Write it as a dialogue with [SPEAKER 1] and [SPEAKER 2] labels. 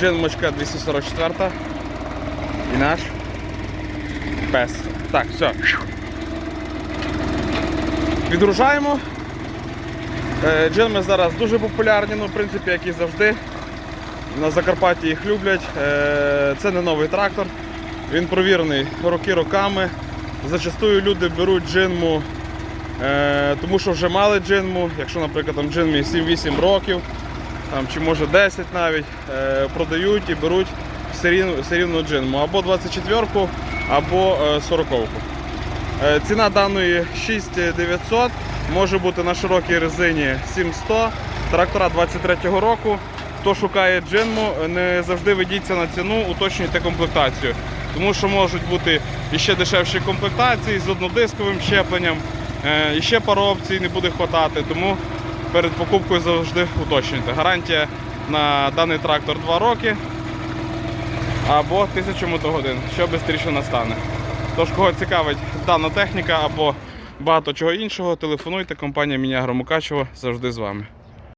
[SPEAKER 1] Джин Мочка 244 і наш пес. Так, все. Відгружаємо. Е, Джинми зараз дуже популярні, ну, в принципі, як і завжди. На Закарпатті їх люблять. Е, Це не новий трактор. Він провірений роки роками. Зачастую люди беруть джинму, е, тому що вже мали джинму. Якщо, наприклад, там джинмі 7-8 років, там, чи може 10 навіть, е, продають і беруть все рівно, все рівно джинму. Або 24-ку, або е, 40-ку. Е, Ціна даної 6900, може бути на широкій резині 7100, трактора 23-го року. Хто шукає джинму, не завжди ведіться на ціну, уточнюйте комплектацію. Тому що можуть бути іще дешевші комплектації з однодисковим щепленням, е, і ще пару опцій не буде хватати. Тому перед покупкою завжди уточнюйте. Гарантія на даний трактор 2 роки або 1000 мотогодин, що швидше настане. Тож, кого цікавить дана техніка або багато чого іншого, телефонуйте, компанія Міні Громукачева завжди з вами.